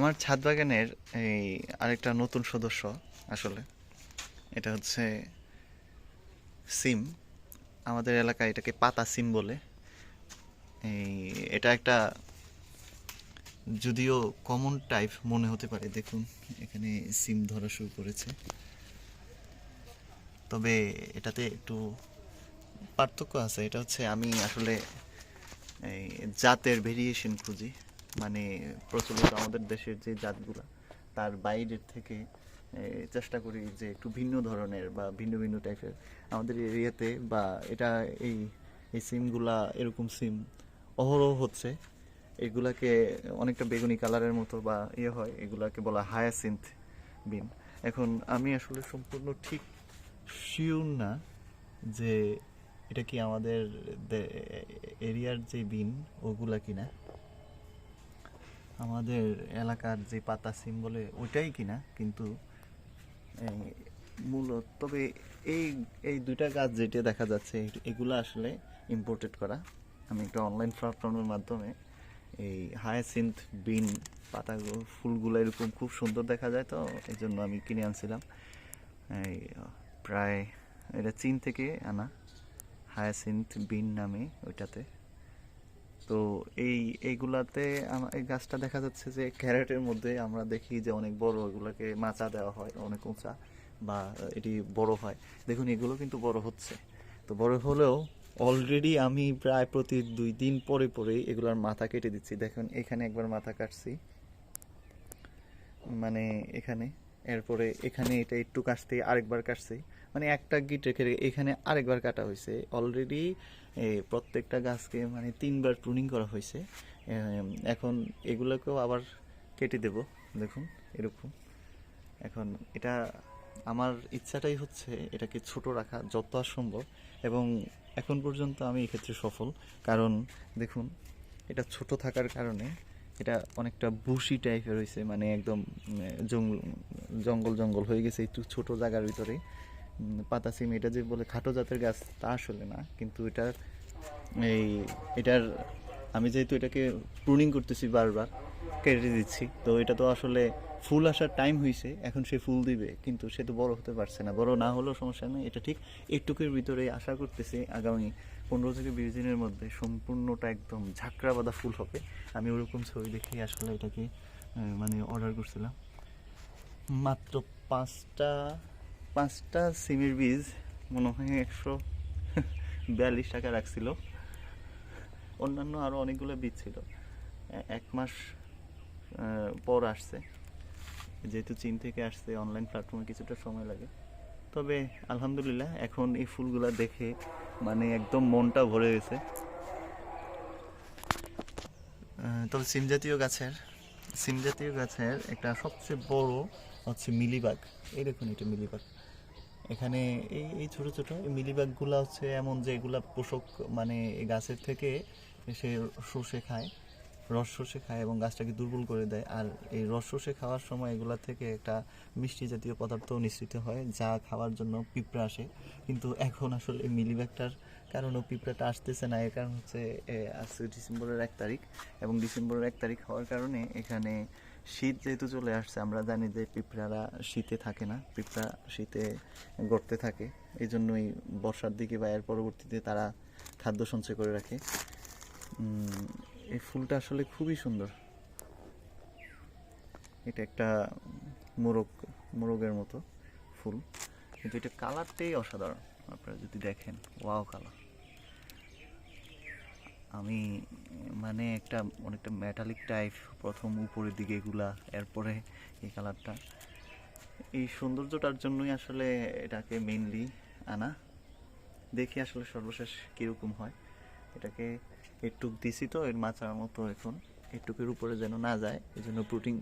আমার ছাদ বাগানের এই আরেকটা নতুন সদস্য আসলে, এটা হচ্ছে সিম। আমাদের এলাকায় এটাকে পাতা সিম বলে। এই, এটা একটা যদিও কমন টাইপ মনে হতে পারে, দেখুন, এখানে সিম ধরা শুরু করেছে। তবে এটাতে একটু পার্থক্য আছে, এটা হচ্ছে আমি আসলে এই জাতের ভেরিয়েশন খুঁজি। মানে প্রচলিত আমাদের দেশের যে জাতগুলা, তার বাইরের থেকে চেষ্টা করি যে একটু ভিন্ন ধরনের বা ভিন্ন ভিন্ন টাইপের আমাদের এরিয়াতে বা এটা এই এই সিমগুলা এরকম সিম অহরহ হচ্ছে। এগুলাকে অনেকটা বেগুনি কালারের মতো বা ইয়ে হয়, এগুলাকে বলা হায়াসিন্থ বিন। এখন আমি আসলে সম্পূর্ণ ঠিক শিওর না যে এটা কি আমাদের এরিয়ার যে বিন ওগুলা কিনা। আমাদের এলাকার যে পাতা সিম বলে ওইটাই কিনা, কিন্তু মূলত, তবে এই এই দুইটা গাছ যেটা দেখা যাচ্ছে এগুলো আসলে ইম্পোর্টেড করা। আমি একটা অনলাইন প্ল্যাটফর্মের মাধ্যমে এই হায়াসিন্থ বিন পাতাগুলো, ফুলগুলো এরকম খুব সুন্দর দেখা যায় তো এই জন্য আমি কিনে আনছিলাম। এই, প্রায়, এটা চীন থেকে আনা হায়াসিন্থ বিন নামে ওইটাতে। তো এই, এইগুলাতে এই গাছটা দেখা যাচ্ছে যে ক্যারেটের মধ্যে আমরা দেখি যে অনেক বড় এগুলাকে মাচা দেওয়া হয়, অনেক উঁচা বা এটি বড় হয়। দেখুন, এগুলো কিন্তু বড় হচ্ছে। তো বড় হলেও অলরেডি আমি প্রায় প্রতি দুই দিন পরে পরে এগুলার মাথা কেটে দিচ্ছি। দেখুন, এখানে একবার মাথা কাটছি। মানে এখানে, এরপরে এখানে এটা একটু কাটতে আরেকবার কাটছি। মানে একটা গিট রেখে এখানে আরেকবার কাটা হয়েছে। অলরেডি প্রত্যেকটা গাছকে মানে তিনবার প্রুনিং করা হয়েছে। এখন এগুলোকেও আবার কেটে দেব, দেখুন, এরকম। এখন এটা আমার ইচ্ছাটাই হচ্ছে এটাকে ছোট রাখা যত আর সম্ভব এবং এখন পর্যন্ত আমি এক্ষেত্রে সফল। কারণ, দেখুন, এটা ছোট থাকার কারণে এটা অনেকটা বুশি টাইপের হয়েছে মানে একদম জঙ্গল জঙ্গল জঙ্গল হয়ে গেছে একটু ছোট জায়গার ভিতরে। পাতা, সিম, এটা যে বলে খাটো জাতের গাছ, তা আসলে না। কিন্তু এটার এই, এটার, আমি যেহেতু এটাকে প্রুনিং করতেছি বারবার, কেটে দিচ্ছি, তো এটা তো আসলে ফুল আসার টাইম হয়েছে এখন সে ফুল দিবে, কিন্তু সে তো বড় হতে পারছে না। বড় না হলেও সমস্যা নেই, এটা ঠিক একটুকের ভিতরে আশা করতেছি আগামী পনেরো থেকে বিশ দিনের মধ্যে সম্পূর্ণটা একদম ঝাঁকড়া বাঁধা ফুল হবে। আমি ওরকম ছবি দেখে আসলে এটাকে মানে অর্ডার করছিলাম। মাত্র পাঁচটা পাঁচটা সিমের বীজ মনে হয় একশো বিয়াল্লিশ টাকা রাখছিল। অন্যান্য আরও অনেকগুলো বীজ ছিল। এক মাস পর আসছে। যেহেতু চীন থেকে আসছে অনলাইন প্ল্যাটফর্মে কিছুটা সময় লাগে। তবে আলহামদুলিল্লাহ, এখন এই ফুলগুলো দেখে মানে একদম মনটা ভরে গেছে। তবে সিম জাতীয় গাছের, সিম জাতীয় গাছের একটা সবচেয়ে বড় হচ্ছে মিলিবাগ। এই দেখুন এটা মিলিবাগ। এখানে এই এই ছোটো ছোটো এই মিলিবাগগুলো হচ্ছে এমন যে এগুলা পোষক মানে গাছের থেকে সে শসে খায়, রস শসে খায় এবং গাছটাকে দুর্বল করে দেয়। আর এই রস শসে খাওয়ার সময় এগুলা থেকে একটা মিষ্টি জাতীয় পদার্থ নিঃসৃত হয়, যা খাওয়ার জন্য পিঁপড়া আসে। কিন্তু এখন আসলে এই মিলিবাগটার কারণেও পিঁপড়াটা আসতেছে না, এর কারণ হচ্ছে আজকে ডিসেম্বরের এক তারিখ। এবং ডিসেম্বরের এক তারিখ হওয়ার কারণে এখানে শীত যেহেতু চলে আসছে, আমরা জানি যে পিঁপড়ারা শীতে থাকে না, পিঁপড়া শীতে গড়তে থাকে। এই জন্যই বর্ষার দিকে বা এর পরবর্তীতে তারা খাদ্য সঞ্চয় করে রাখে। এই ফুলটা আসলে খুবই সুন্দর। এটা একটা মোরগ, মোরগের মতো ফুল। কিন্তু এটা কালারটাই অসাধারণ, আপনারা যদি দেখেন, ওয়াও কালার। আমি মানে একটা অনেকটা মেটালিক টাইপ প্রথম উপরের দিকে এগুলা, এরপরে এই কালারটা এই সৌন্দর্যটার জন্যই আসলে এটাকে মেইনলি আনা। দেখি আসলে সর্বশেষ কীরকম হয়। এটাকে একটু দিছি তো, এর মাচার মতো এখন। একটুকের উপরে যেন না যায় এই জন্য প্রোটিন